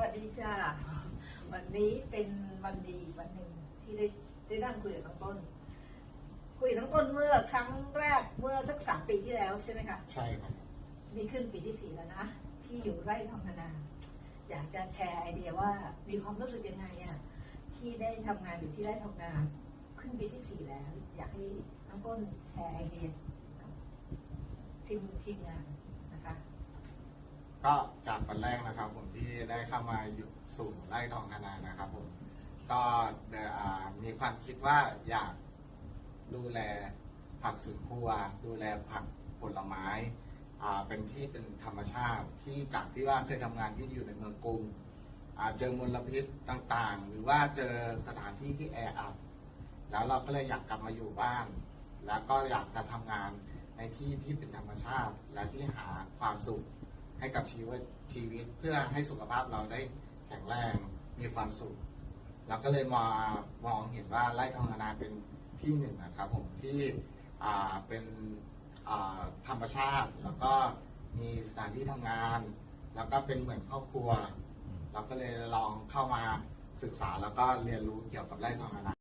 วัสดีจ้าวันนี้เป็นวันดีอีกวันหนึ่งที่ได้ได้นั่งคุยกับน้องต้น คุยกับน้องต้นเมื่อครั้งแรกเมื่อสักสามปีที่แล้วใช่ไหมคะใช่ครับนี่ขึ้นปีที่สี่แล้วนะที่อยู่ไร่ทองนานา อยากจะแชร์ไอเดียว่ามีความรู้สึกยังไงอะที่ได้ทำงานอยู่ที่ไร่ทองนานา ขึ้นปีที่สี่แล้ว อยากให้น้องต้นแชร์ไอเดียกับทีมทีมงานนะคะ ก็จากวันแรกนะครับผมที่ได้เข้ามาอยู่สู่ไร่ทองนานานะครับผมก็มีความคิดว่าอยากดูแลผักสวนครัว ดูแลผักผลไม้เป็นที่เป็นธรรมชาติที่จากที่ว่าเคยทำงานที่อยู่ในเมืองกรุงเจอมลพิษต่างๆ หรือว่าเจอสถานที่ที่แออัดแล้วเราก็เลยอยากกลับมาอยู่บ้าน แล้วก็อยากจะทำงานในที่ที่เป็นธรรมชาติ และที่หาความสุข ให้กับชีวิตชีวิตเพื่อให้สุขภาพเราได้แข็งแรงมีความสุขเราก็เลยมามองเห็นว่าไร่ทองนานาเป็นที่หนึ่งนะครับผมที่เป็นธรรมชาติ แล้วก็มีสถานที่ทำงาน แล้วก็เป็นเหมือนครอบครัว เราก็เลยลองเข้ามาศึกษาแล้วก็เรียนรู้เกี่ยวกับไร่ทองนานา